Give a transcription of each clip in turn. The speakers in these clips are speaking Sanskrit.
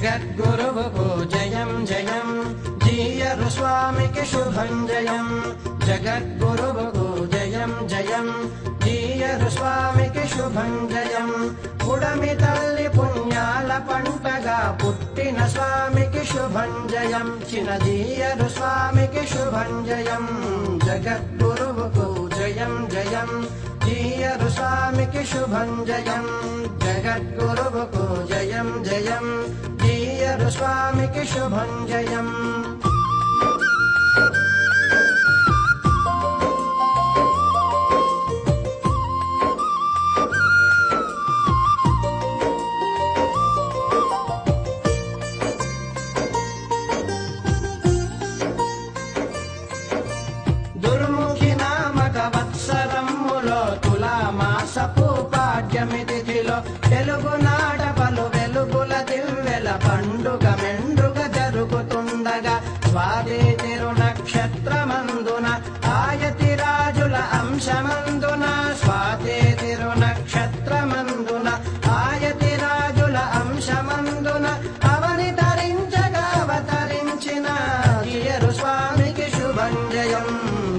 जगद्गुरु भगु जयम् जयम् जियरुस्वामिकि शुभञ्जयम् जयम् भगु जयम् जयं। जियरुस्वामि कि शुभञ्जयम् पुडमि तल्लि पुण्यालपण्डगा पुट्टिन स्वामि कि शुभञ्जयं चिनधियरुस्वामिकि शुभञ्जयं जगद्गुरु भगु जयं। जयम् जीयरुस्वामि कि जयम् जगद्गुरु भगु जयम् स्वामिकि शुभञ्जयम् दुर्मुखि नाम गवत्सदं मुलकुलामासपू పండుగ మెండుగ జరుగుతుండగా స్వాతి తిరు నక్షత్రమందున ఆయతి రాజుల అంశమందున. స్వాతి తిరు నక్షత్రమందున ఆయతి రాజుల అంశమందున. అవని తరించగా అవతరించిన జియరు స్వామికి శుభం జయం.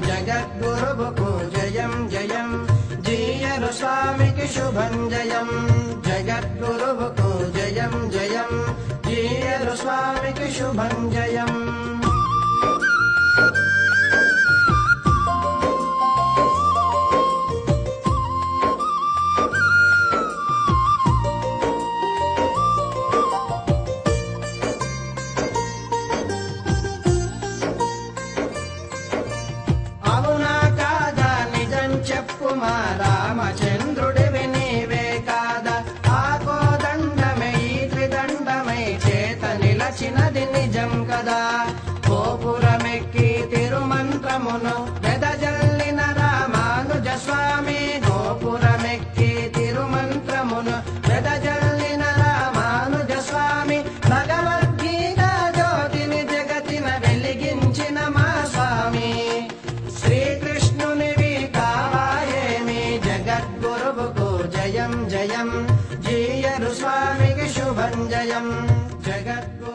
జగద్గురువుకు జయం జయం. జీయరు స్వామికి శుభం జయం. జగద్గురువుకు జయం జయం. తిరుమంత్రమును వెదజల్లిన రామానుజ స్వామి గోపురమెక్కి తిరుమంత్రమును వెదజల్లిన రామానుజ స్వామి భగవద్గీత జ్యోతిని జగతిన వెలిగించిన మా స్వామి. శ్రీకృష్ణునివి కావాయేమి జగద్గురువుకు జయం జయం జీయరు స్వామికి శుభం జయం జగద్గురు